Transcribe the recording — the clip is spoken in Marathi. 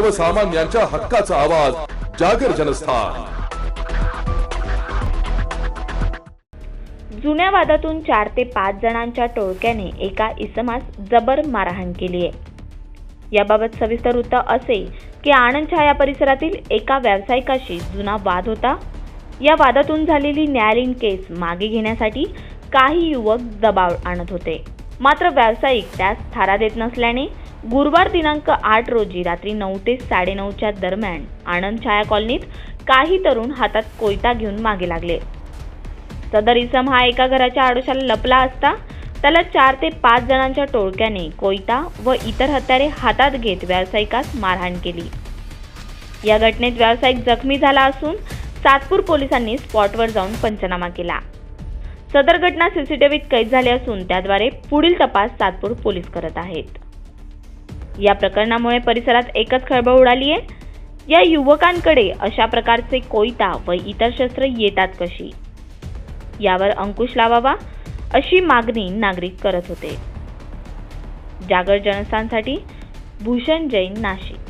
सर्वसामान्यांच्या हक्काचा आवाज जागर जनस्थान. जुन्या वादातून चार ते पाच जणांच्या टोळक्याने एका इसमास जबर मारहाण केली आहे. याबाबत सविस्तर वृत्त असे की आनंद छाया परिसरातील एका व्यावसायिकाशी जुना वाद होता. या वादातून झालेली न्यायालयीन केस मागे घेण्यासाठी काही युवक दबाव आणत होते. मात्र व्यावसायिक त्यास थारा देत नसल्याने गुरुवार दिनांक आठ रोजी रात्री नऊ ते साडेनऊच्या दरम्यान आनंद छाया कॉलनीत काही तरुण हातात कोयता घेऊन मागे लागले. सदर इसम हा एका घराच्या आडोशाला लपला असता त्याला चार ते पाच जणांच्या टोळक्याने कोयता व इतर हत्यारे हातात घेत व्यावसायिकास मारहाण केली. या घटनेत व्यावसायिक जखमी झाला असून सातपूर पोलिसांनी स्पॉटवर जाऊन पंचनामा केला. सदर घटना सीसीटीव्हीत कैद झाली असून त्याद्वारे पुढील तपास सातपूर पोलीस करत आहेत. या प्रकरणामुळे परिसरात एकच खळबळ उडाली आहे. या युवकांकडे अशा प्रकारचे कोयता व इतर शस्त्र येतात कशी? यावर अंकुश लावावा अशी मागणी नागरिक करत होते. जागर जनस्थानसाठी भूषण जैन नाशिक.